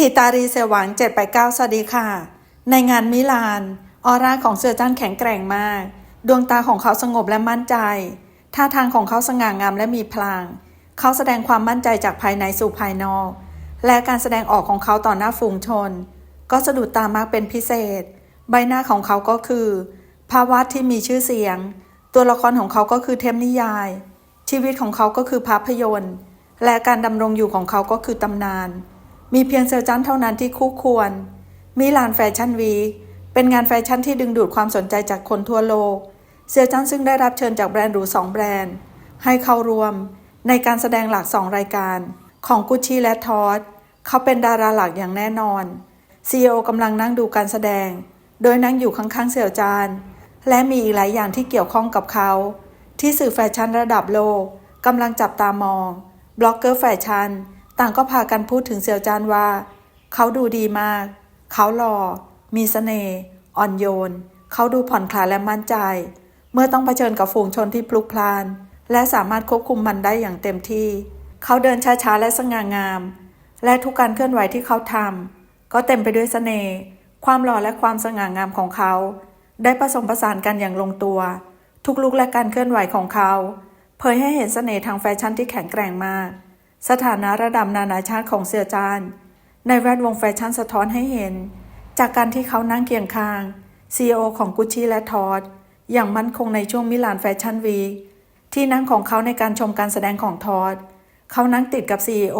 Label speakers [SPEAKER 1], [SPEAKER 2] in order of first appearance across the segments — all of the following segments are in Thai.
[SPEAKER 1] ทิตารีเซวัง789 สวัสดีค่ะ ในงานมิลาน ออร่าของเสือจันแข็งแกร่งมาก ดวงตาของเขาสงบและมั่นใจ ท่าทางของเขาสง่างามและมีพลัง เขาแสดงความมั่นใจจากภายในสู่ภายนอก และการแสดงออกของเขาต่อหน้าฝูงชน ก็สะดุดตามากเป็นพิเศษ ใบหน้าของเขาก็คือ ภาวะที่มีชื่อเสียง ตัวละครของเขาก็คือเทพนิยาย ชีวิตของเขาก็คือภาพยนตร์ และการดำรงอยู่ของเขาก็คือตำนาน มีเพียงเซอร์จันเท่านั้นที่คู่ควร มิลานแฟชั่นวี เป็นงานแฟชั่นที่ดึงดูดความสนใจจากคนทั่วโลก เซอร์จันซึ่งได้รับเชิญจากแบรนด์หรูสองแบรนด์ ให้เข้าร่วม ในการแสดงหลักสองรายการ ของกุชชี่และทอสเขาเป็นดาราหลักอย่างแน่นอน CEO กำลังนั่งดูการแสดง โดยนั่งอยู่ข้างๆเสี่ยวจาน และมีอีกหลายอย่างที่เกี่ยวข้องกับเขา ที่สื่อแฟชั่นระดับโลกกำลังจับตามอง บล็อกเกอร์แฟชั่น ต่างก็พากันพูดถึงเสี่ยวจานว่า เขาดูดีมาก เขาหล่อ มีเสน่ห์อ่อนโยน เขาดูผ่อนคลายและมั่นใจ เมื่อต้องเผชิญกับฝูงชนที่พลุกพล่าน และสามารถควบคุมมันได้อย่างเต็มที่ เขาเดินช้าๆและสง่างาม และทุกการเคลื่อนไหวที่เขาทำก็เต็มไปด้วยเสน่ห์ความหล่อและความสง่างามของเขา ได้ผสมผสานกันอย่างลงตัว ทุกลุกและการเคลื่อนไหวของเขา เผยให้เห็นเสน่ห์ทางแฟชั่นที่แข็งแกร่งมาก สถานะระดับนานาชาติของเสี่ยจาน ในแวดวงแฟชั่นสะท้อนให้เห็น จากการที่เขานั่งเคียงข้าง CEO ของกุชชี่และทอดอย่างมั่นคงในช่วงมิลานแฟชั่นวีคที่นั่งของเขาในการชมการแสดงของทอดเขานั่งติดกับ CEO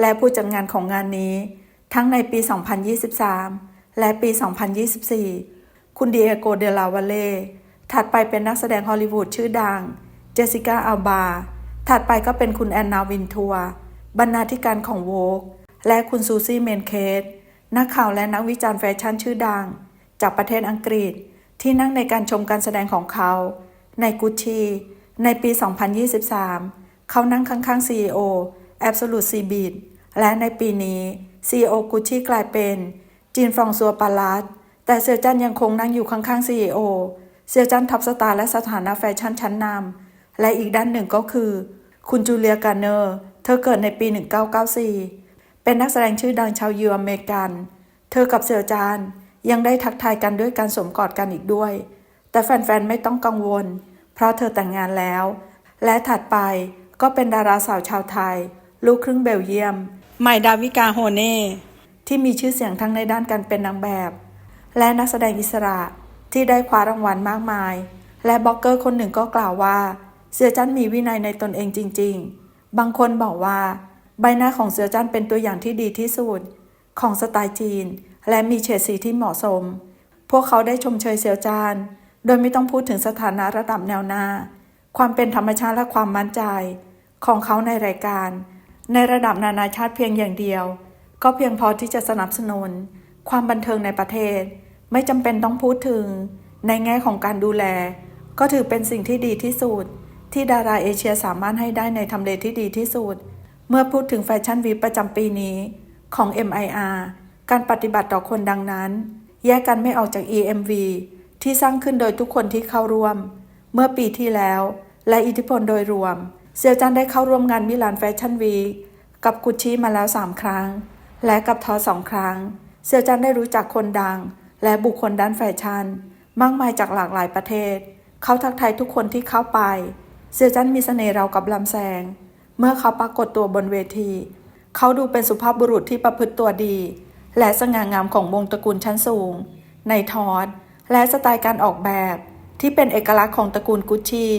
[SPEAKER 1] และผู้จัดงานของงานนี้ ทั้งในปี 2023 และปี 2024 คุณเดิเอโกเดลาวาเล่ถัดไปเป็นนักแสดงฮอลลีวูดชื่อดัง เจสสิก้าอัลบา ถัดไปก็เป็นคุณแอนนาวินทัวร์บรรณาธิการของโวกและคุณซูซี่เมนเคสนักข่าวและนักวิจารณ์แฟชั่นชื่อดัง จากประเทศอังกฤษที่นั่งในการชมการแสดงของเขา ในกุชชีในปี 2023 เขานั่งข้างๆ CEO Absolute c b i t และในปีนี้ CEO กุชชี่กลายเป็นจีนฟองซัวปาลาสแต่เซียจันยังคงนั่งอยู่ข้างๆ CEO เซียจันท็อปสตาร์และสถานะแฟชั่นชั้นนำและอีกด้านหนึ่งก็คือ คุณจูเลียกาเนอร์ เธอเกิดในปี 1994 เป็นนักแสดงชื่อดังชาวยูอเมริกัน เธอกับเซียวจานยังได้ทักทายกันด้วยการสวมกอดกันอีกด้วย แต่แฟนๆ ไม่ต้องกังวล เพราะเธอแต่งงานแล้ว และถัดไปก็เป็นดาราสาวชาวไทย ลูกครึ่งเบลเยียมใหม่ดาวิกาโฮเน่ที่มีชื่อเสียงทั้งในด้านการเป็นนางแบบ และนักแสดงอิสระที่ได้คว้ารางวัลมากมาย และบล็อกเกอร์คนหนึ่งก็กล่าวว่า เสือจันมีวินัยในตนเองจริง ๆ บางคนบอกว่า ใบหน้าของเสือจันเป็นตัวอย่างที่ดีที่สุด ของสไตล์จีน และมีเฉดสีที่เหมาะสม พวกเขาได้ชมเชยเซียวจานโดยไม่ต้องพูดถึงสถานะระดับแนวหน้า ความเป็นธรรมชาติและความมั่นใจ ของเขาในรายการ ในระดับนานาชาติเพียงอย่างเดียว ก็เพียงพอที่จะสนับสนุน ความบันเทิงในประเทศ ไม่จำเป็นต้องพูดถึง ในแง่ของการดูแล ก็ถือเป็นสิ่งที่ดีที่สุด ที่ดาราเอเชียสามารถให้ได้ในทำเลที่ดีที่สุด เมื่อพูดถึงแฟชั่นวีประจำปีนี้ของ MIR การปฏิบัติต่อคนดังนั้น แยกกันไม่ออกจาก EMV ที่สร้างขึ้นโดยทุกคนที่เข้าร่วม เมื่อปีที่แล้ว และอิทธิพลโดยรวม เซียวจันได้เข้าร่วมงานมิลานแฟชั่นวีกับกุชชี่มาแล้ว 3 ครั้ง และกับทอสองครั้ง เซียวจันได้รู้จักคนดัง และบุคคลด้านแฟชั่น มากมายจากหลากหลายประเทศ เขาทักทายทุกคนที่เข้าไป เซียจันมีเสน่ห์เรากับลำแสง เมื่อเขาปรากฏตัวบนเวที เขาดูเป็นสุภาพบุรุษที่ประพฤติตัวดี และสง่างามของวงตระกูลชั้นสูง ในทอดและสไตล์การออกแบบ ที่เป็นเอกลักษณ์ของตระกูลกุชชี่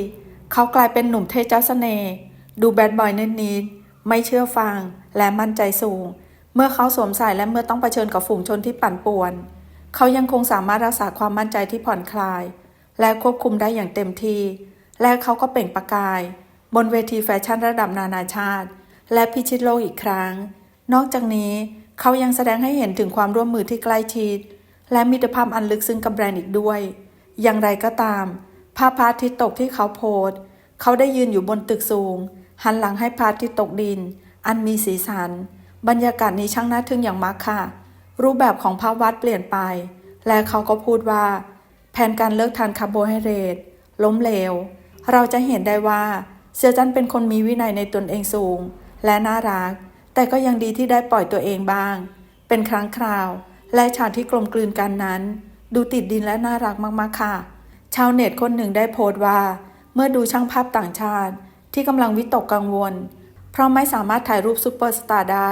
[SPEAKER 1] เขากลายเป็นหนุ่มเทเจ้าเสน่ห์ดูแบดบอยนิดๆไม่เชื่อฟังและมั่นใจสูง เมื่อเขาสวมใส่และเมื่อต้องเผชิญกับฝูงชนที่ปั่นป่วน เขายังคงสามารถรักษาความมั่นใจที่ผ่อนคลาย และควบคุมได้อย่างเต็มที่ และเขาก็เปล่งประกาย บนเวทีแฟชั่นระดับนานาชาติ และพิชิตโลกอีกครั้ง นอกจากนี้เขายังแสดงให้เห็นถึงความร่วมมือที่ใกล้ชิด และมิตรภาพอันลึกซึ้งกับแบรนด์อีกด้วย อย่างไรก็ตาม ภาพพระอาทิตย์ตกที่เขาโพสเขาได้ยืนอยู่บนตึกสูง หันหลังให้พระอาทิตย์ตกดิน อันมีสีสัน บรรยากาศนี้ช่างน่าทึ่งอย่างมากค่ะ รูปแบบของภาพวาดเปลี่ยนไป และเขาก็พูดว่า แผนการเลิกทานคาร์โบไฮเดรตล้มเหลว เราจะเห็นได้ว่าเซียจันเป็นคนมีวินัยในตนเองสูง และน่ารัก แต่ก็ยังดีที่ได้ปล่อยตัวเองบ้างเเป็นครั้งคราว และฉากที่กลมกลืนกันนั้น ดูติดดินและน่ารักมากๆค่ะ ชาวเน็ตคนหนึ่งได้โพสต์ว่า เมื่อดูช่างภาพต่างชาติ ที่กำลังวิตกกังวล เพราะไม่สามารถถ่ายรูปซูเปอร์สตาร์ได้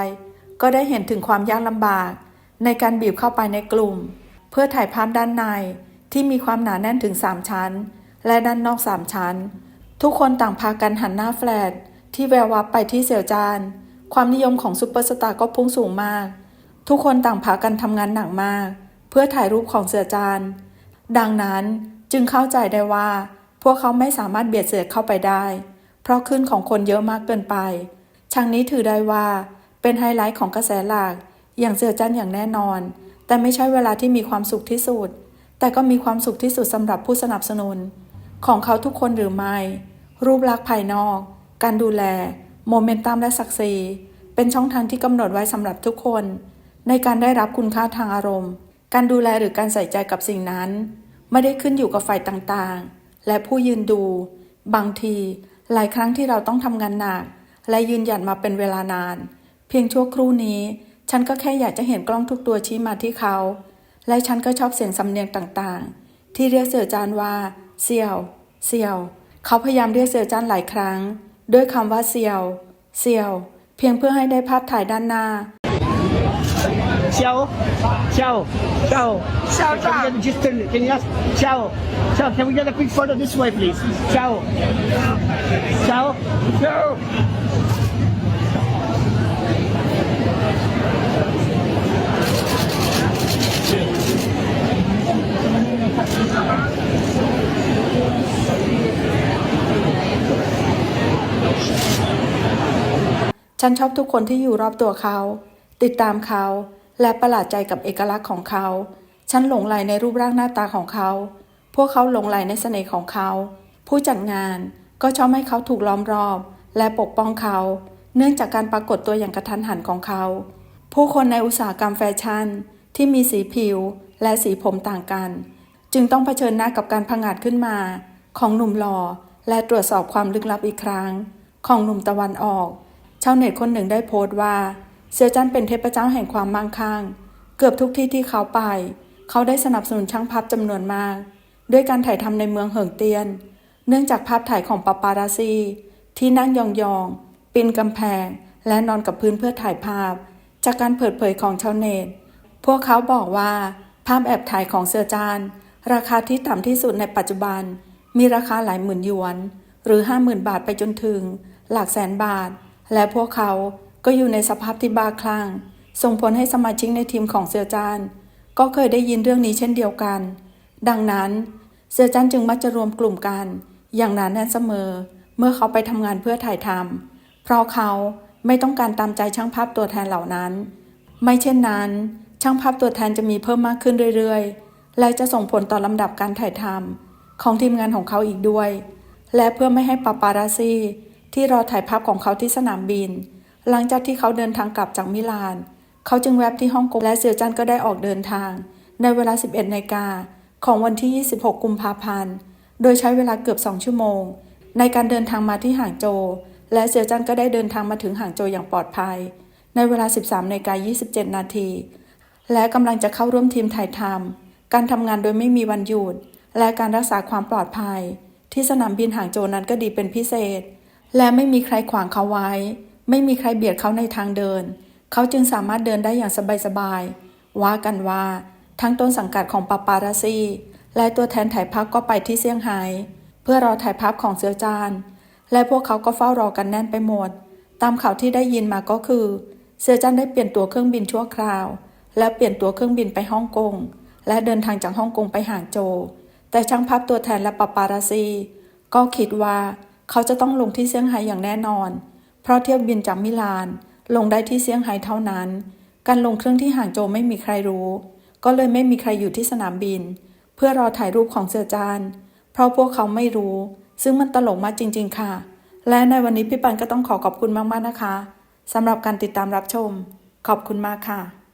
[SPEAKER 1] ก็ได้เห็นถึงความยากลำบาก ในการบีบเข้าไปในกลุ่ม เพื่อถ่ายภาพด้านในที่มีความหนาแน่นถึง 3 ชั้น และด้านนอก3ชั้น ทุกคนต่างพากันหันหน้าแฟลตที่แวววับไปที่เสี่ยวจาน ความนิยมของซูเปอร์สตาร์ก็พุ่งสูงมาก ทุกคนต่างพากันทำงานหนักมาก เพื่อถ่ายรูปของเสี่ยวจาน ดังนั้นจึงเข้าใจได้ว่า พวกเขาไม่สามารถเบียดเสียดเข้าไปได้ เพราะขึ้นของคนเยอะมากเกินไปช่างนี้ถือได้ว่าเป็นไฮไลท์ของกระแสหลักอย่างเสือจันอย่างแน่นอน แต่ไม่ใช่เวลาที่มีความสุขที่สุด แต่ก็มีความสุขที่สุดสำหรับผู้สนับสนุน ของเขาทุกคนหรือไม่ รูปลักษณ์ภายนอก การดูแล โมเมนตัมและศักดิ์ศรีเป็นช่องทางที่กำหนดไว้สำหรับทุกคน ในการได้รับคุณค่าทางอารมณ์ การดูแลหรือการใส่ใจกับสิ่งนั้น ไม่ได้ขึ้นอยู่กับฝ่ายต่างๆ และผู้ยืนดู บางที หลายครั้งที่เราต้องทำงานหนัก และยืนหยัดมาเป็นเวลานาน เพียงชั่วครู่นี้ ฉันก็แค่อยากจะเห็นกล้องทุกตัวชี้มาที่เขา และฉันก็ชอบเสียงสำเนียงต่างๆ ที่เรียกเสือจานว่า เซียว เซียว เขาพยายามเรียกเสือจานหลายครั้ง ด้วยคำว่าเซียว เซียว เพียงเพื่อให้ได้ภาพถ่ายด้านหน้า
[SPEAKER 2] Ciao. Ciao. Ciao. Ciao, Can we get just turn, can you ask? Ciao. Ciao. Can we get a quick photo this way, please? Ciao. Ciao. Ciao.
[SPEAKER 1] ฉันชอบทุกคนที่อยู่รอบตัวเขา ติดตามเขา และประหลาดใจกับเอกลักษณ์ของเขา ฉันหลงไหลในรูปร่างหน้าตาของเขา พวกเขาหลงไหลในเสน่ห์ของเขา ผู้จัดงานก็ชอบให้เขาถูกล้อมรอบ และปกป้องเขา เนื่องจากการปรากฏตัวอย่างกระทันหันของเขา ผู้คนในอุตสาหกรรมแฟชั่น ที่มีสีผิวและสีผมต่างกัน จึงต้องเผชิญหน้ากับการผงาดขึ้นมา ของหนุ่มหล่อและตรวจสอบความลึกลับอีกครั้ง ของหนุ่มตะวันออก ชาวเน็ตคนหนึ่งได้โพสต์ว่าเสือจันเป็นเทพเจ้าแห่งความมั่งคั่ง เกือบทุกที่ที่เขาไป เขาได้สนับสนุนช่างภาพจำนวนมาก ด้วยการถ่ายทำในเมืองเหิงเตียน เนื่องจากภาพถ่ายของปาปาราซี ที่นั่งยองๆปีนกำแพง และนอนกับพื้นเพื่อถ่ายภาพ จากการเปิดเผยของชาวเน็ตพวกเขาบอกว่า ภาพแอบถ่ายของเสือจานราคาที่ต่ำที่สุดในปัจจุบัน มีราคาหลายหมื่นหยวน หรือ 50,000 บาทไปจนถึง หลักแสนบาท และพวกเขาก็อยู่ในสภาพที่บ้าคลั่ง ส่งผลให้สมาชิกในทีมของเสือจานก็เคยได้ยินเรื่องนี้เช่นเดียวกัน ดังนั้น เสือจันจึงมักจะรวมกลุ่มกัน อย่างหนานแน่นเสมอ เมื่อเขาไปทำงานเพื่อถ่ายทำเพราะเขาไม่ต้องการตามใจช่างภาพตัวแทนเหล่านั้น ไม่เช่นนั้น ช่างภาพตัวแทนจะมีเพิ่มมากขึ้นเรื่อยๆ และจะส่งผลต่อลำดับการถ่ายทำของทีมงานของเขาอีกด้วย และเพื่อไม่ให้ปาปาราซี ที่รอถ่ายภาพของเขาที่สนามบิน หลังจากที่เขาเดินทางกลับจากมิลาน เขาจึงแวบที่ฮ่องกงและเสือจันก็ได้ออกเดินทาง ในเวลา 11นาฬิกาของวันที่ 26 กุมภาพันธ์ โดยใช้เวลาเกือบ 2 ชั่วโมง ในการเดินทางมาที่ห่างโจวและเสือจันก็ได้เดินทางมาถึงห่างโจวอย่างปลอดภัย ในเวลา 13นาฬิกา27 นาที และกำลังจะเข้าร่วมทีมถ่ายทำการทำงานโดยไม่มีวันหยุด และการรักษาความปลอดภัย ที่สนามบินห่างโจวนั้นก็ดีเป็นพิเศษ และไม่มีใครขวางเขาไว้ ไม่มีใครเบียดเขาในทางเดิน เขาจึงสามารถเดินได้อย่างสบายๆว่ากันว่า ทั้งต้นสังกัดของปาปาราซีและตัวแทนถ่ายภาพก็ไปที่เซี่ยงไฮ้เพื่อรอถ่ายภาพของเสือจาน และพวกเขาก็เฝ้ารอกันแน่นไปหมด ตามข่าวที่ได้ยินมาก็คือเสือจันได้เปลี่ยนตั๋วเครื่องบินชั่วคราว และเปลี่ยนตั๋วเครื่องบินไปฮ่องกงและเดินทางจากฮ่องกงไปหางโจวแต่ช่างภาพตัวแทนและปาปาราซี ก็คิดว่า เขาจะต้องลงที่เซี่ยงไฮ้อย่างแน่นอน เพราะเที่ยวบินจากมิลาน ลงได้ที่เซี่ยงไฮ้เท่านั้น การลงเครื่องที่ห่างโจไม่มีใครรู้ ก็เลยไม่มีใครอยู่ที่สนามบิน เพื่อรอถ่ายรูปของเสือจาน เพราะพวกเขาไม่รู้ ซึ่งมันตลกมากจริง ๆ ค่ะ และในวันนี้พี่ปันก็ต้องขอขอบคุณมากๆนะคะสำหรับการติดตามรับชม ขอบคุณมากค่ะ